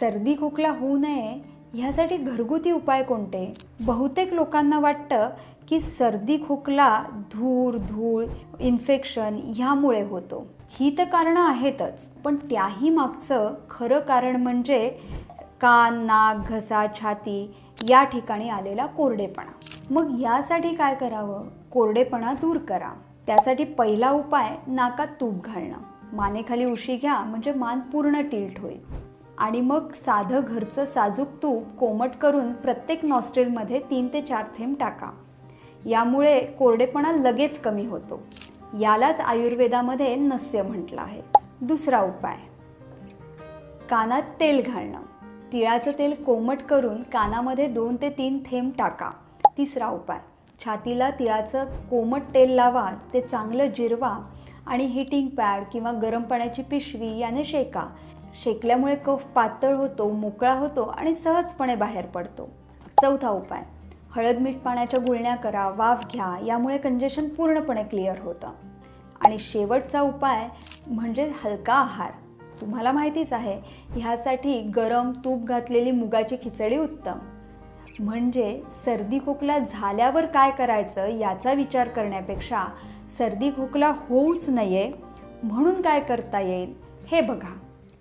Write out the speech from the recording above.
सर्दी खोकला होऊ नये ह्यासाठी घरगुती उपाय कोणते? बहुतेक लोकांना वाटतं की सर्दी खोकला धूर धूळ इन्फेक्शन ह्यामुळे होतो. ही तर कारणं आहेतच पण त्याही मागचं खरं कारण म्हणजे कान नाक घसा छाती या ठिकाणी आलेला कोरडेपणा. मग यासाठी काय करावं? कोरडेपणा दूर करा. त्यासाठी पहिला उपाय नाकात तूप घालणं. मानेखाली उशी घ्या म्हणजे मान पूर्ण टिल्ट होईल. आणि मग साधं घरचं साजूक तूप कोमट करून प्रत्येक नॉस्ट्रेलमध्ये तीन ते चार थेंब टाका. यामुळे कोरडेपणा लगेच कमी होतो. यालाच आयुर्वेदामध्ये नस्य म्हटलं आहे. दुसरा उपाय. कानात तेल घालणं. तिळाचं तेल कोमट करून कानामध्ये दोन ते तीन थेंब टाका. तिसरा उपाय. छातीला तिळाचं कोमट तेल लावा. ते चांगलं जिरवा आणि हिटिंग पॅड किंवा गरम पाण्याची पिशवी याने शेका. शेकल्यामुळे कफ पातळ होतो मोकळा होतो आणि सहजपणे बाहेर पडतो. चौथा उपाय हळद मीठ पाण्याच्या गुळण्या करा वाफ घ्या यामुळे कंजेशन पूर्णपणे क्लिअर होतं. आणि शेवटचा उपाय म्हणजे हलका आहार. तुम्हाला माहितीच आहे ह्यासाठी गरम तूप घातलेली मुगाची खिचडी उत्तम. म्हणजे सर्दी खोकला झाल्यावर काय करायचं याचा विचार करण्यापेक्षा सर्दी खोकला होऊच नये म्हणून काय करता येईल हे बघा.